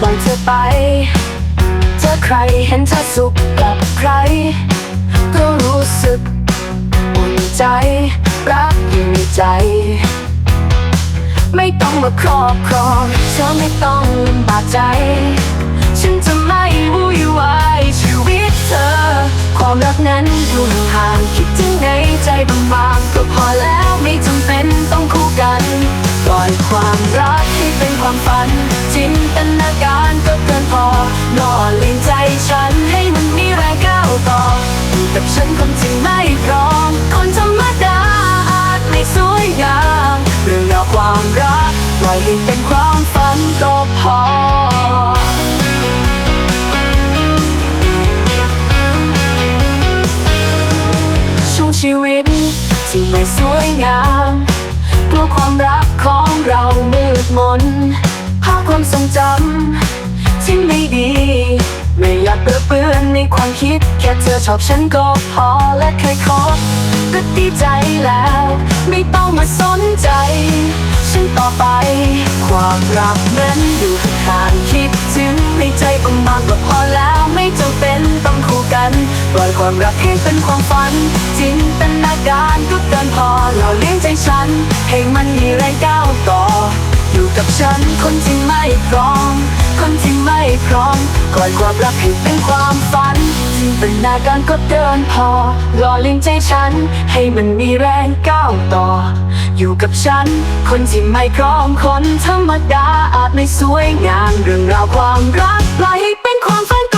ปล่อยเธอไปเจอใครเห็นเธอสุขกับใคร ก็รู้สึกอุ่นใจ รักอยู่ในใจ ไม่ต้องมาครอบครองเธอไม่ต้องลำบากใจ ฉันจะไม่วุ่นวายชีวิตเธอ ความรักนั้นอยู่ห่างคิดถึงในใจบางๆก็ ที่ไม่สวยงามกลัวความรักของเรามืดมนภาพความทรงจำที่ไม่ดี ไม่อยากเปื้อเปื้อนในความคิด แค่เธอชอบฉันก็พอและเคยคบก็ดีใจแล้ว ไม่ต้องมาสนใจ ฉันต่อไป ความรักนั้นอยู่ห่างคิดถึงในใจบางๆก็พอแล้วไม่จำเป็นต้องคู่กันปล่อยความรักให้เป็นความฝันจินตนาการก็ อหล่อเลี้ยงใจฉัน ให้มันมีแรงก้าวต่อ อยู่กับฉันคนที่ไม่พร้อม คนที่ไม่พร้อมปล่อยความรักให้เป็นความฝันจินตนาการก็เดินพอ หล่อเลี้ยงใจฉัน ให้มันมีแรงก้าวต่อ อยู่กับฉัน คนที่ไม่พร้อมคนธรรมดาอาจไม่สวยงามเรื่องราวความรักปล่อยให้เป็นความฝัน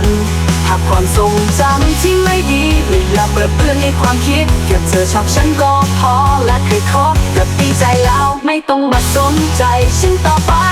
น หากความทรงจำที่ไม่ดีเวลาเปิดเปื้อนในความคิดเก็บเธอชอบฉันก็พอและเคยคบกับดีใจแล้วไม่ต้องมาสนใจฉันต่อไป